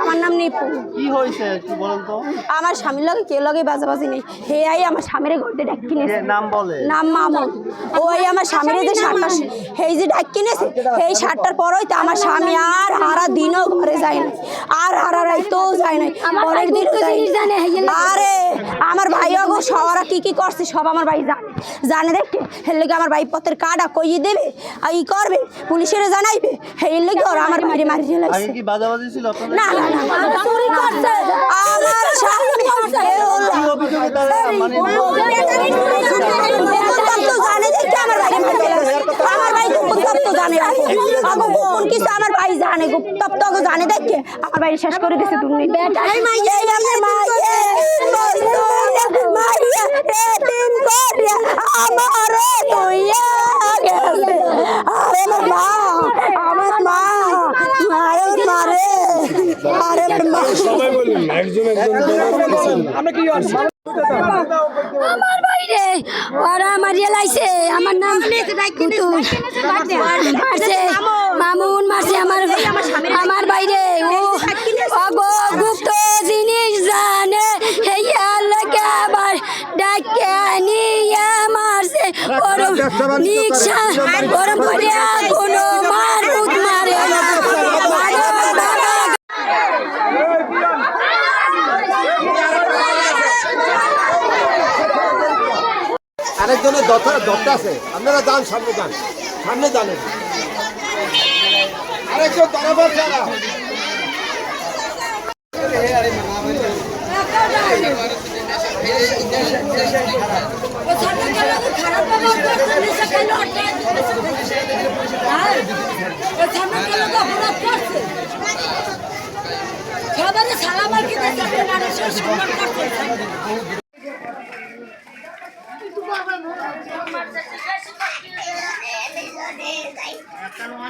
আমার নাম নিপু কি হয়েছে একটু তো আমার স্বামীর লগে কেউ লগে বাজাবাজি নেই? হে আই আমার স্বামীর ঘরতে ডাক কিনেছে নাম বলে? নাম মামুন। ওই আমার স্বামীর যে শার্টটা সেই যে ডাক কিনেছে সেই শার্টটার পরই তো আমার স্বামী আর হারা দিনও ঘরে যায় না আর হারা রাইতেও যায় না পরের দিন জানে আরে আমার ভাই আগো সবারা কি কি করছে সব আমার ভাই জানে। জানে দেখে হের লেগে আমার ভাই পথের কাটা কইয়ে দেবে আর ই করবে পুলিশের জানাইবে হের লেগে ওরা আমার ভাইরে মারি আগে কি বাজাবাজি ছিল আপনাদের না না না চুরি করছে আমার স্বামী এ কি অভিযোগে তারা মানে আমার ভাই আমার ভাই গোপন তত্ত্ব জানে গোপন কিছু আমার ভাই জানে গোপন তত্ত্ব জানে। দেখে আমার ভাই শেষ করে দিছে তুমি আমার মা মা আরে মা সবাই একজন একজন আমার বাইরে ওরা মারিয়ে লাইছে আমার নাম মারছে মামুন। মারছে আমার আমার বাইরে। ও অগো জিনিস জানে হেয়া লাগে আবার ডাকে নিয়ে মারছে। ওরম নিক্সা ওরম করে কোনো মার মুখ মারে না মারো বাবা আরেকজনের দরকার দরকার আছে। আপনারা যান সামনে যান। সামনে জানেন আরেকজন সম্মান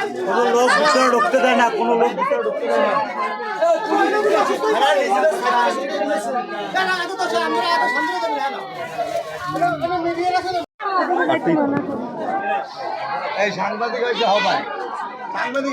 কোনো লোক ভিতরে ঢুকতে দেয় না কোনো লোক ভিতরে ঢুকতে দেয় না। এই সাংবাদিক হয়েছে হবাই। সাংবাদিক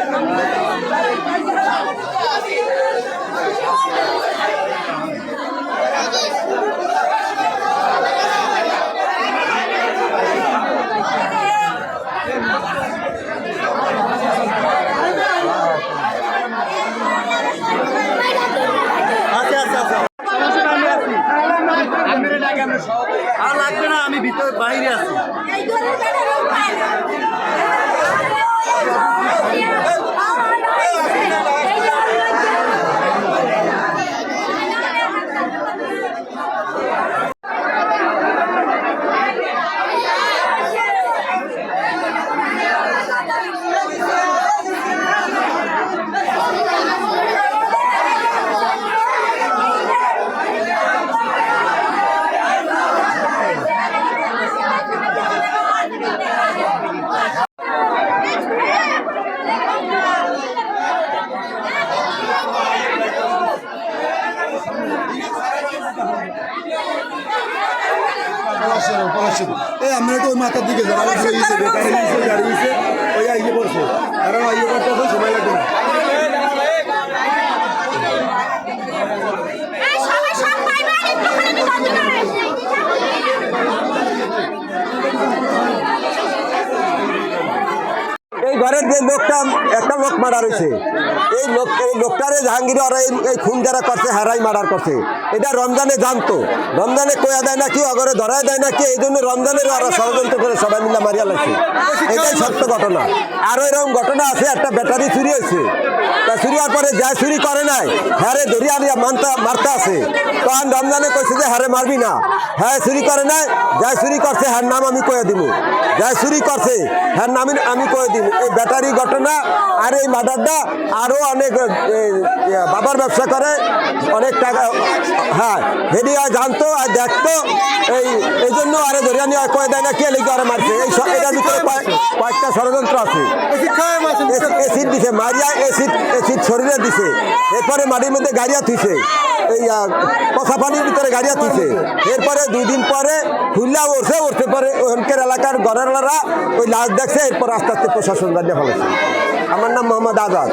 আচ্ছা আচ্ছা আচ্ছা সমস্যা নাই, আমি আছি আর লাগবে না আমি ভিতরে বাইরে আছি এই আমরা তো ওই মাথার দিকে যাব আমার গাড়ি নিচে গাড়ি নিচে গাড়ি নিচে ওই আইয়ে পড়ছে। আর আইয়ে পড়তে সময় লাগবে না। এই ঘরের যে লোকটা একটা লোক মার্ডার হয়েছে এই লোক এই লোকটারে জাহাঙ্গীর এই খুন যারা করছে হারাই মার্ডার করছে। এটা রমজানে জানতো। রমজানে কয়া দেয় নাকি অগরে ধরায় দেয় নাকি এই জন্য রমজানের ওরা ষড়যন্ত্র করে সবাই মিলে মারিয়া লাগছে এটাই সত্য ঘটনা। আরও এরকম ঘটনা আছে, একটা ব্যাটারি চুরি হয়েছে। তা চুরি হওয়ার পরে যা চুরি করে নাই হ্যারে ধরিয়া মানতা, মারতে আছে। তখন রমজানে কইছে যে হারে মারবি না। হ্যাঁ চুরি করে নাই যা চুরি করছে হ্যার নাম আমি কয়ে দিব যা চুরি করছে হ্যার নাম আমি কয়ে দিব এই ব্যাটারি ঘটনা আর এই মার্ডারটা আরও অনেক বাবার ব্যবসা করে, অনেক টাকা হ্যাঁ হেডিয়া জানতো আর দেখতো। এই এই জন্য আরে ধরিয়া নিয়ে কয়ে দেয় না কে লিখে আরে মারছে। এই এটার ভিতরে কয়েক- কয়েকটা ষড়যন্ত্র আছে। এসিড দিছে মারিয়া এসিড এসিড শরীরে দিছে। এরপরে মাটির মধ্যে গাড়িয়া থুইছে। এই আহ, পানির ভিতরে গাড়িয়া থুইছে। এরপরে দুই দিন পরে খুললা উঠছে উঠতে পরে ওখানকার এলাকার গড়েররা ওই লাশ দেখছে এরপর আস্তে আস্তে প্রশাসন জানিয়ে ফেলেছে। আমার নাম মোহাম্মদ আজাদ।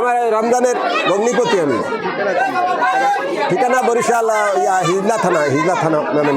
আমার রমজানের ভগ্নিপতি আমি। ঠিকানা বরিশাল ইয়া হিজলা থানা হিজলা থানা নামের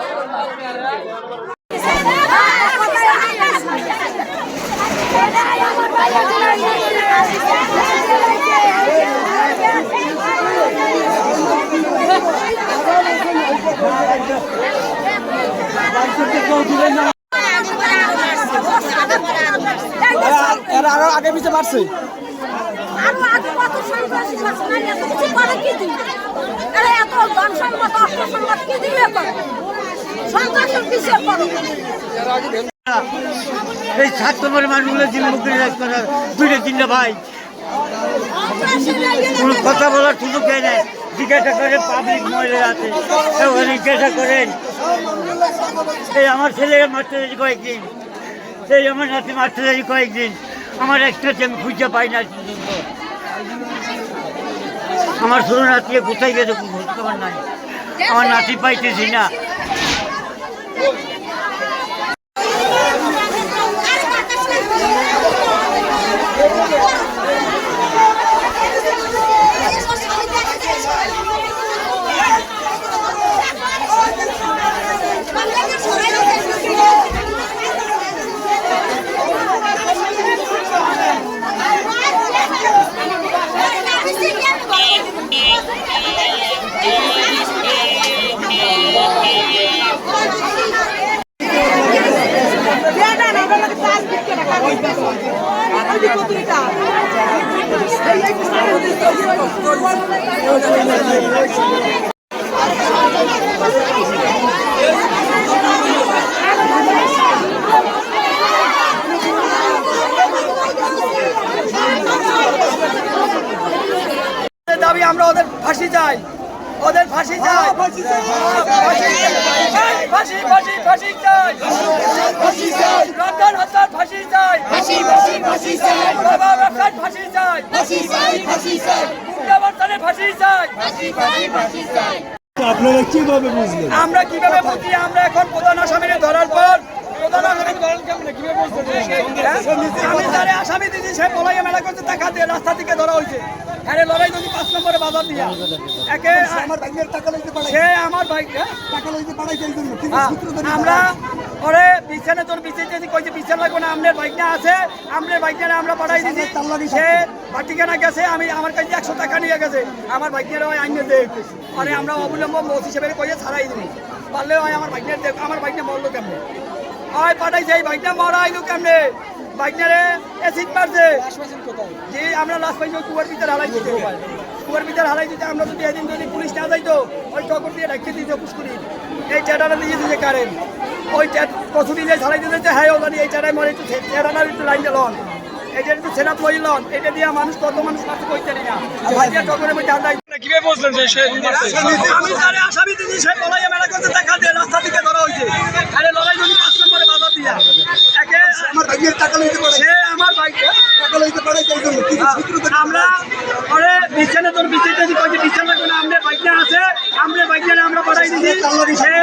আগে পিছিয়ে মারছে। আরও আগে কত সন্ত্রাসী মারছে না এত কিছু করে কি দিবে? আরে এত ধন সম্পদ অর্থ সম্পদ কি দিবে সন্ত্রাসের পিছিয়ে পড়ো এই মানুষগুলো দিন মুখে করে। দুইটা তিনটা ভাই। কোনো কথা বলার সুযোগ দেয় না জিজ্ঞাসা করে পাবলিক মহিলা আছে। ওখানে জিজ্ঞাসা করেন এই আমার ছেলে মারতে যাচ্ছি কয়েকদিন। এই আমার নাতি মারতে যাচ্ছি কয়েকদিন। আমার একটা আমি খুঁজে পাই না। আমার ছোট নাতি কোথায় গেছে খোঁজ খবর নাই। আমার নাতি পাইতেছি না। দাবি আমরা ওদের ফাঁসি চাই। ওদের ফাঁসি চাই। ফাঁসি ফাঁসি ফাঁসি ফাঁসি চাই। রমজান হত্যার ফাঁসি চাই। বাবা ব্যবসার ফাঁসি চাই। গুন্ডাবর্তনের ফাঁসি চাই আপনারা কীভাবে বুঝলেন? আমরা কীভাবে বুঝি? আমরা এখন প্রধান আসামিকে ধরার পর আমি যারে আসামি দিয়েছি সে পলাইয়া মেলা করছে টাকা দিয়ে রাস্তা থেকে ধরা হয়েছে। আরে লড়াই যদি পাঁচ নম্বরে বাজার দিয়া। একে আমার ভাগ্যের টাকা লইতে পারে সে আমার হ্যাঁ? টাকা লইতে হ্যাঁ, আমরা পরে বিছানে তোর বিছাইতে কইছে বিছান লাগবে না? আমনের বাইক না আছে আমনের বাইক না আমরা পাঠাই দিছি। সে ঠিকানা গেছে আমি আমার কাছে একশো টাকা নিয়ে গেছে। আমার বাইক নিয়ে ওই আইনে দেখ। মানে আমরা অবলম্ব মত হিসেবে কইয়ে ছাড়াই দিবি। পারলে হয় আমার বাইক দেখ আমার বাইক নিয়ে মরলো কেমনে? হয় পাঠাইছে এই বাইক না মরা আইলো কেমনে? বাইক নিয়ে এসিড মারছে। যে আমরা লাস্ট পাইছি ওই কুয়ার ভিতরে হালাই দিতে। কুয়ার ভিতরে হালাই দিতে আমরা যদি এদিন যদি পুলিশ না যাইতো ওই টকর দিয়ে রাখিয়ে দিতে পুষ্করি এই টেটাটা দিয়ে দিতে কারেন্ট ওই কচুরি যে ঝালাই দিতে হ্যাঁ ওখানে এই চারাই মরে একটু চেরানার একটু লাইনটা লন। এটা একটু ছেড়া তৈরি লন। এটা দিয়ে মানুষ কত মানুষ মারতে করতে না। ভাজিয়া টকরের মধ্যে আন্দাজ কীভাবে বুঝলেন যে সে আমি তারে আসামি দিদি সে পলাইয়া মেলা করতে দেখা দিয়ে রাস্তা দিকে ধরা হয়েছে আরে লড়াই যদি পাঁচ নম্বরে বাধা দিয়া। একে আমার ভাইয়ের টাকা লইতে পারে। সে আমার বাইকে টাকা লইতে পারে জন্য। থেকে আমরা পরে বিছানে তোর যদি বিছানা কোনো? বাইক আছে আমাদের বাইক আমরা পাঠাই দিছি। সে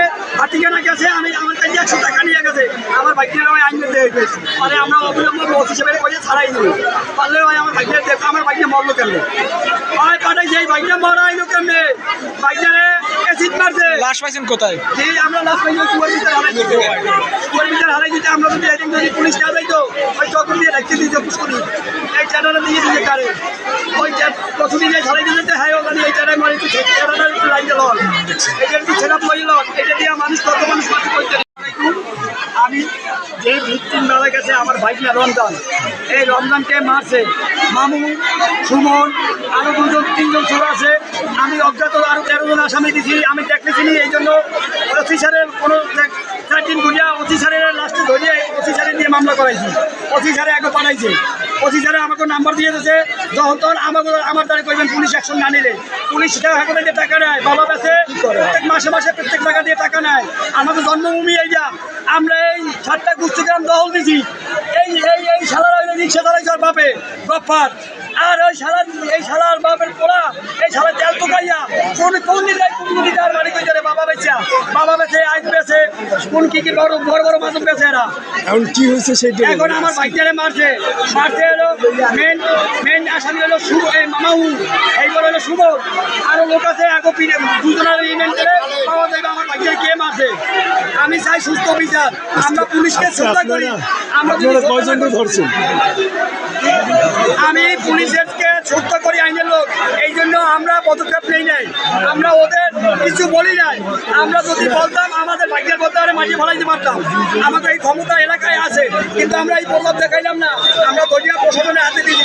হাতিখানা গেছে, আমি আমার কাছে একশো টাকা নিয়ে গেছে। আমার ভাগ্যের আমি আইনে দিয়ে গেছি মানে আমরা অবিলম্ব বস হিসেবে কইছে ছাড়াই দিল পারলে ভাই আমার ভাগ্যের দেখ, আমার ভাগ্যে মরলো কেমনে? ভাই কাটাই সেই বাইক নিয়ে মরা আইলো কেমনে? বাইক নিয়ে মারছে লাশ পাইছেন কোথায়? এই আমরা লাস্ট পাইলে কুয়ার ভিতরে হারাই দিতে কুয়ার ভিতরে। হারাই দিতে আমরা যদি এদিন যদি পুলিশ না যাইতো ওই চক্র দিয়ে রাখতে দিতে পুষ্করি এই চ্যানেলে দিয়ে দিতে কারে? ওই কচুরি যে ছাড়াই দিতে হ্যাঁ ওখানে এই চ্যানেল মারি তুই চ্যানেলের লাইন লন। এটা একটু ছেড়া এটা দিয়ে মানুষ কত মানুষ আমি যে ভিত্তিম দাদা গেছে আমার ভাই না রমজান। এই রমজানকে মারছে মামু, সুমন আরও দুজন, তিনজন ছোট আছে। আমি অজ্ঞাত আরও তেরো জন আসামি দিছি, আমি দেখতেছি এই জন্য অফিসারের কোনো চার দিন ঘুরিয়া অফিসারের লাস্টে ধরিয়ে অফিসারের নিয়ে মামলা করাইছি। অফিসারে এখন পাঠাইছে। অফিসারে আমাকে নাম্বার দিয়ে দিয়েছে যখন তখন আমাকে আমার দ্বারা কইবেন পুলিশ অ্যাকশন না নিলে। পুলিশ টাকা করে দিয়ে টাকা নেয় বাবা কাছে প্রত্যেক মাসে মাসে প্রত্যেক টাকা দিয়ে টাকা নেয়। আমাকে জন্মভূমি এইটা আমরা এই সাতটা গুষ্টিগ্রাম দখল দিছি। এই এই এই শালার ওই রিক্সা চালাইছে ওর বাপে গফার আর ওই শালার এই শালার বাপের পোড়া এই শালার তেল টুকাইয়া কোন কোন দিন কোন দিন কোন কি কি বড় বড় বড় মাছ বেচে এরা? এখন কি হয়েছে সেটা এখন আমার বাইকটারে মারছে। মারছে হলো মেন মেন আসামি হলো শুভ এই মামাউ এইবার হলো শুভ। আরও লোক আছে আগে পিড়ে দুজনের ইভেন্ট করে পাওয়া যাবে। আমার বাইকটারে কে মারছে? আমি চাই সুস্থ বিচার। আমরা পুলিশকে শ্রদ্ধা করি। আমরা কয়জনকে ধরছেন? আমি পুলিশকে শ্রদ্ধা করি আইনের লোক। এই জন্য আমরা পদক্ষেপ নেই নাই। আমরা ওদের কিছু বলি নাই। আমরা যদি বলতাম, আমাদের ভাগ্যের বলতে পারে মাটি ফলাইতে পারতাম। আমাদের এই ক্ষমতা এলাকায় আছে, কিন্তু আমরা এই প্রভাব দেখাইলাম না। আমরা দলীয় প্রশাসনের হাতে দিই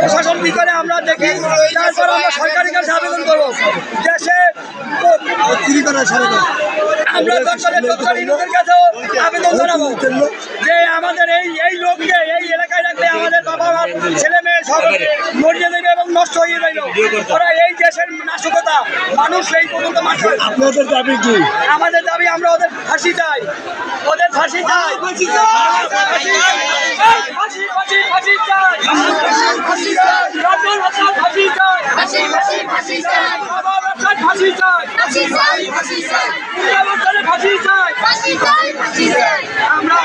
প্রশাসন কি করে? আমরা দেখি তারপর আমরা সরকারি কাছে আবেদন করব। দেশে আমরা লোকের কাছেও আবেদন জানাব। যে আমাদের এই এই লোককে, এই এলাকায় রাখলে আমাদের বাবা মা ছেলে মেয়ে সব মরিয়ে দেবে এবং নষ্ট হয়ে রইল ওরা এই দেশের নাশকতা মানুষ এই পর্যন্ত আপনাদের দাবি কি আমাদের দাবি আমরা ওদের ফাঁসি চাই ওদের ফাঁসি চাই ফাঁসি ফাঁসি ফাঁসি ফাঁসি চাই ফাঁসি চাই ফাঁসি চাই ফাঁসি ফাঁসি ফাঁসি চাই বাবা হাসান ফাঁসি চাই ফাঁসি চাই ফাঁসি চাই ফাঁসি চাই ফাঁসি চাই ফাঁসি চাই আমরা